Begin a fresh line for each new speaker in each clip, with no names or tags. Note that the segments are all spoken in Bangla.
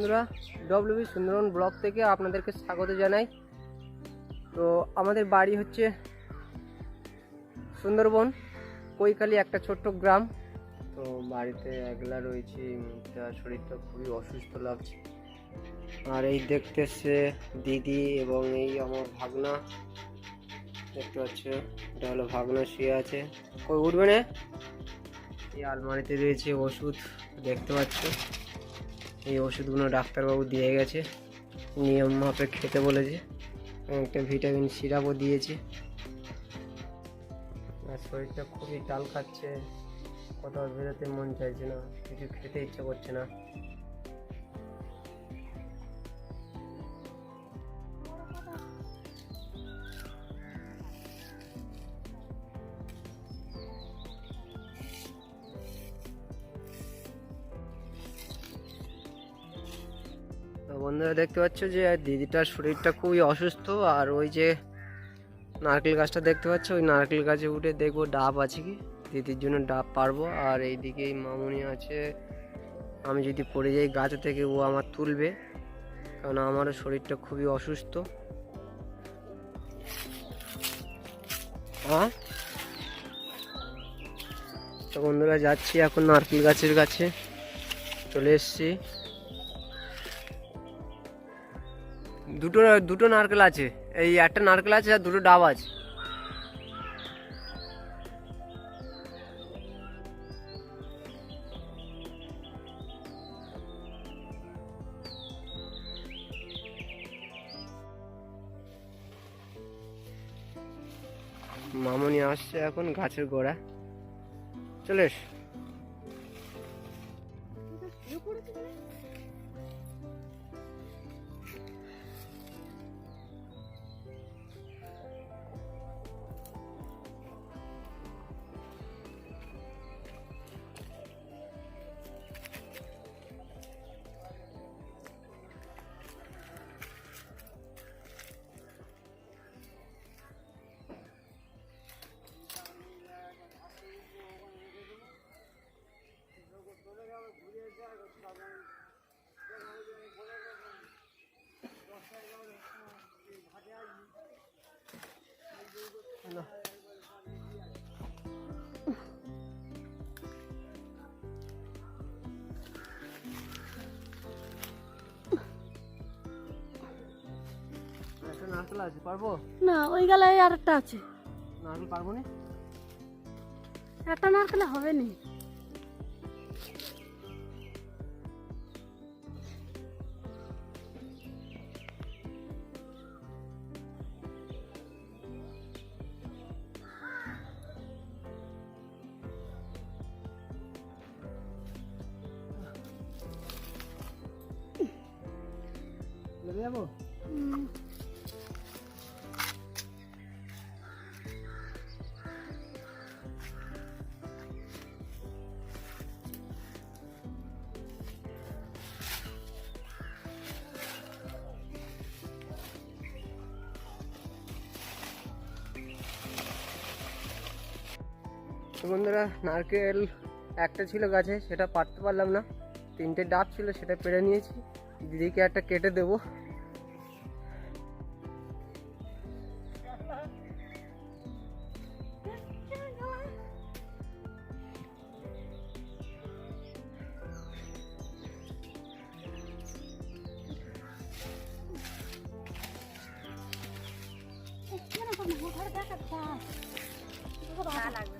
বন্ধুরা ডব্লিউবি সুন্দরবন ব্লক থেকে আপনাদেরকে স্বাগত জানাই। তো আমাদের বাড়ি হচ্ছে সুন্দরবন, কৈকালি একটা ছোট্ট গ্রাম। তো বাড়িতে একলা রয়েছি তার শরীরটা খুবই অসুস্থ লাগছে। আর এই দেখতে এসছে দিদি এবং এই আমার ভাগনা। দেখতে পাচ্ছ, এটা হলো ভাগনা শুয়ে আছে। কই উঠবে না? এই আলমারিতে রয়েছে ওষুধ, দেখতে পাচ্ছ। এই ওষুধগুলো ডাক্তারবাবু দিয়ে গেছে, নিয়ম মাপে খেতে বলেছে একটা ভিটামিন সিরাপও দিয়েছে। আর শরীরটা খুবই টাল খাচ্ছে, কোথাও বেরোতে মন চাইছে না, কিছু খেতে ইচ্ছে করছে না। বন্ধুরা দেখতে পাচ্ছ যে দিদিটার শরীরটা খুবই অসুস্থ, আর ওই যে নারকেল গাছটা দেখতে পাচ্ছ, ওই নারকেল গাছে উঠে দেখব ডাব আছে কি? দিদির জন্য ডাব পারব, আর এইদিকে এই মামুনি আছে। আমি যদি পড়ে যাই গাছ থেকে, ও আমার তুলবে, কারণ আমারও শরীরটা খুবই অসুস্থ। হ্যাঁ তো বন্ধুরা যাচ্ছি এখন নারকেল গাছের কাছে, চলে এসছি। দুটো দুটো নারকেল আছে। এই একটা নারকেল আছে আর দুটো ডাব আছে। মামনি আসছে এখন গাছের গোড়া চলে এস। নারকেল আছে পারব?
না ওই গেলায় আর একটা আছে।
নারকেল পারব না?
একটা নারকেলে হবে নি।
লেগে যাব? তো বন্ধুরা নারকেল একটা ছিল গাছে সেটা পারতে পারলাম না তিনটে ডাব ছিল সেটা পেরে নিয়েছি দিদিকে একটা কেটে দেবো
লাগবে।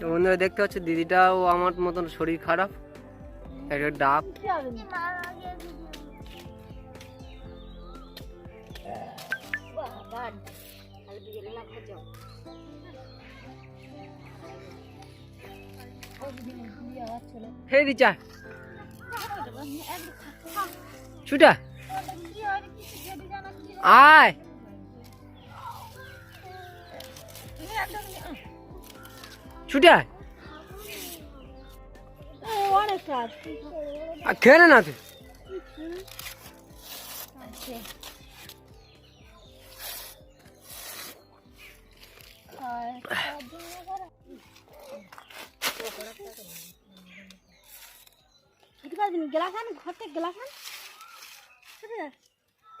তো
বন্ধুরা দেখতে পাচ্ছ দিদিটাও আমার মতন শরীর খারাপ একটা ডাব। হে দিচা ছুটা আয় ছুটা আর খেয়ে নে না? তুই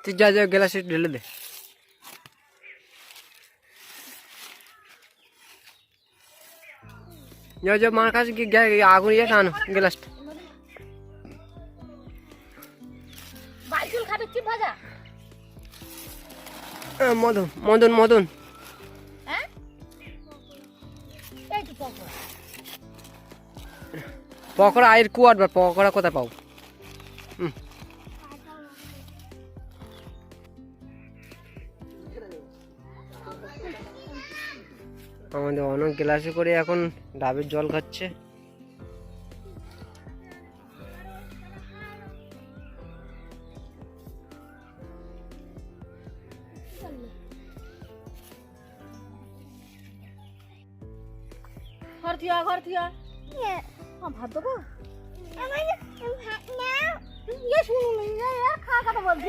তুই যা যা গ্লাসে ঢেলে দে। যাও যাও মার কাছে গিয়ে আগুন ইয়ে আনো গ্লাসটা মদন মদন মদন।
হ্যাঁ? পকোড়া।
পকোড়া আয়ের কুয়ার বা পকোড়া কোথায় পাও আমাদের অনেক গ্লাসে করে এখন ডাবের জল খাচ্ছে।
ঘর থিয়া ঘর থিয়া। হ্যাঁ ভাত দেবো? ইয়ে শুনুন ইয়ে কথা বলছি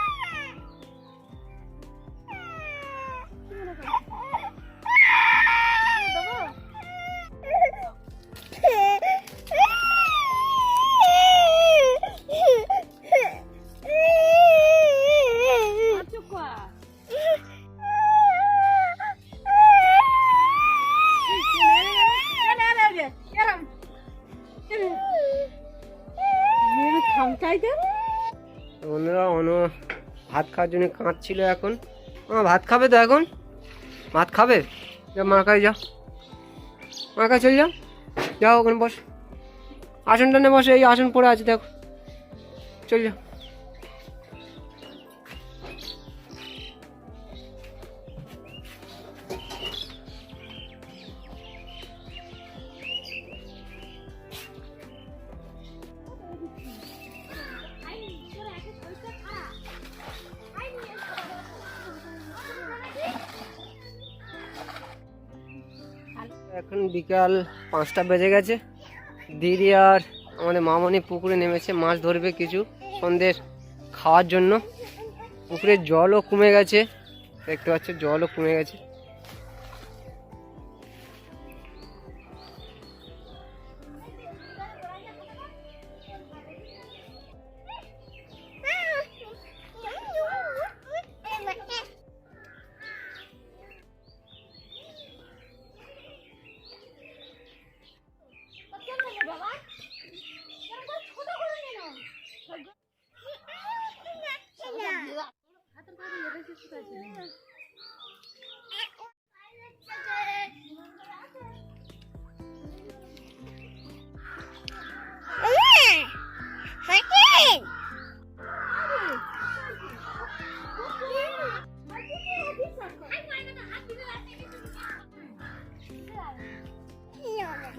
খাওয়ার জন্য কাঁদছিল এখন। আমার ভাত খাবে তো এখন? ভাত খাবে? যা, মার কাছে যাও মার কাছে চলে যাও যাও ওখানে বস। আসনটা নে বসে, এই আসন পড়ে আছে, দেখো। চল যাও বিকাল পাঁচটা বেজে গেছে। দিদি আর আমাদের মামনি পুকুরে নেমেছে, মাছ ধরবে কিছু সন্ধ্যের খাওয়ার জন্য। পুকুরের জলও কমে গেছে। দেখতে পাচ্ছ, জলও কমে গেছে।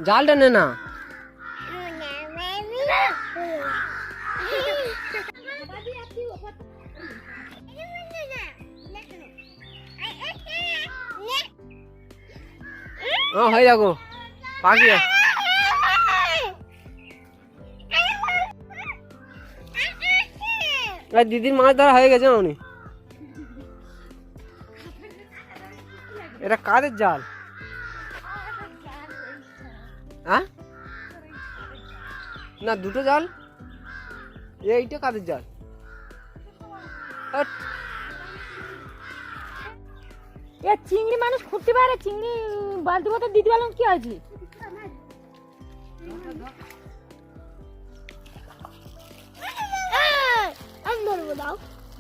জালটা নে না। হয়ে যাব। পাখি। দিদির মাছ ধরা হয়ে গেছে উনি? এটা কাদের জাল? হ্যাঁ না দুটো জাল। এইটা কাদের জাল।
এ চিংড়ি মানুষ খুঁজতে পারে চিংড়ি বালতি মতো দিতে পারলাম কি আছে আমি ধরবো দাও।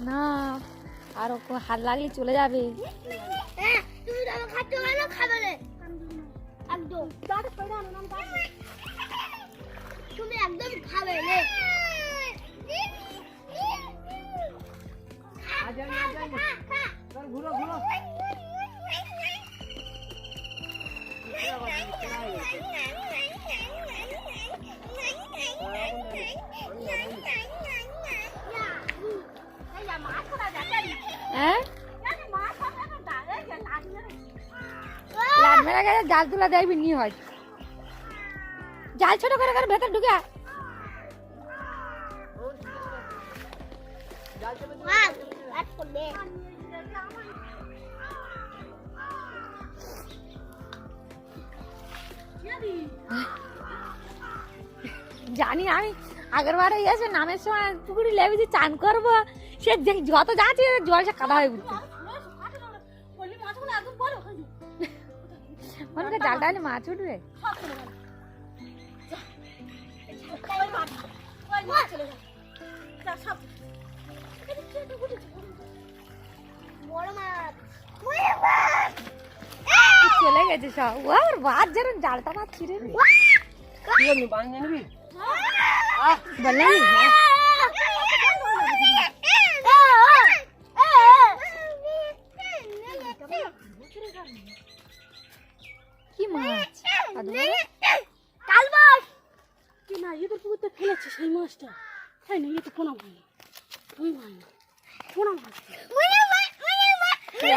না আর ওকে হাত লাগলে চলে যাবে। তুমি খাবে একদম দাঁড়ে পড়ে আনো নাম তুমি একদম খাবে নে
আজ আমি আজ আমি চল ঘুরো ঘুরো
জাল তুলা দেয় বিনি হয়। জাল ছোট করে করে ভেতর ঢুকে আয়। জানি আমি আগের বারে এসে নামের সময় পুকুরে লেগেছি চান করব। সে যে- যত যাচ্ছে জল সে কাদা হয়ে উঠছে করে জালটা আনি মাছ উঠবে? চলে গেছে সব? ও আর বাদ যেন জালটা মাছ ছিঁড়ে নি।
কি
না এদের পুকুরতে ফেলেছে সেই মাছটা। তাই না এটা পোনা ভাই ওই ভাই পোনা মাছ।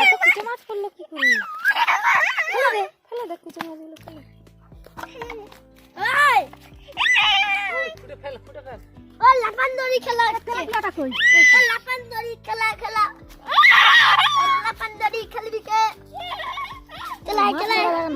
এত কুচো মাছ পড়ল কি করে ফেলে দে ফেলে দে কুচো মাছগুলো ফেলে
ফুটে ফেল ফুটে ফেল।
ও লাপান দড়ি খেলা খেলাটা কই? ও দড়ি খেলা খেলা।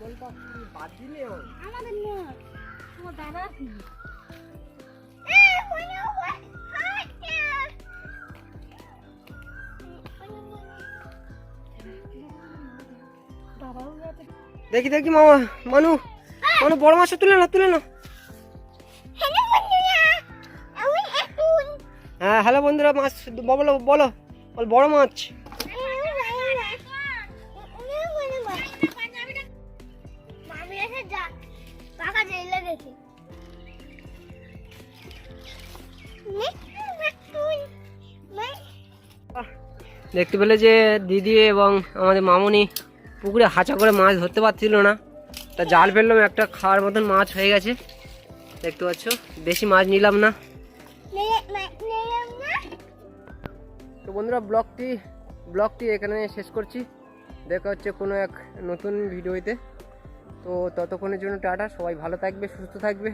কম্বলটা কি বাদ দিলে ওর?
আমাদের না তোমার দাদা
দেখি দেখি মামা মানু মানু বড় মাছ তুলে না তুলে না হ্যাঁ হ্যালো বন্ধুরা মাছ বলো বলো বল বড় মাছ। দেখতে পেলে যে দিদি এবং আমাদের মামনি পুকুরে হাঁচা করে মাছ ধরতে পারছিল না। তা জাল ফেললাম, একটা খাওয়ার মতন মাছ হয়ে গেছে। দেখতে পাচ্ছ বেশি মাছ নিলাম না। তো বন্ধুরা, ব্লগটি ব্লগটি এখানে শেষ করছি। দেখা হচ্ছে কোনো এক নতুন ভিডিওতে। তো ততক্ষণের জন্য টাটা, সবাই ভালো থাকবে, সুস্থ থাকবে।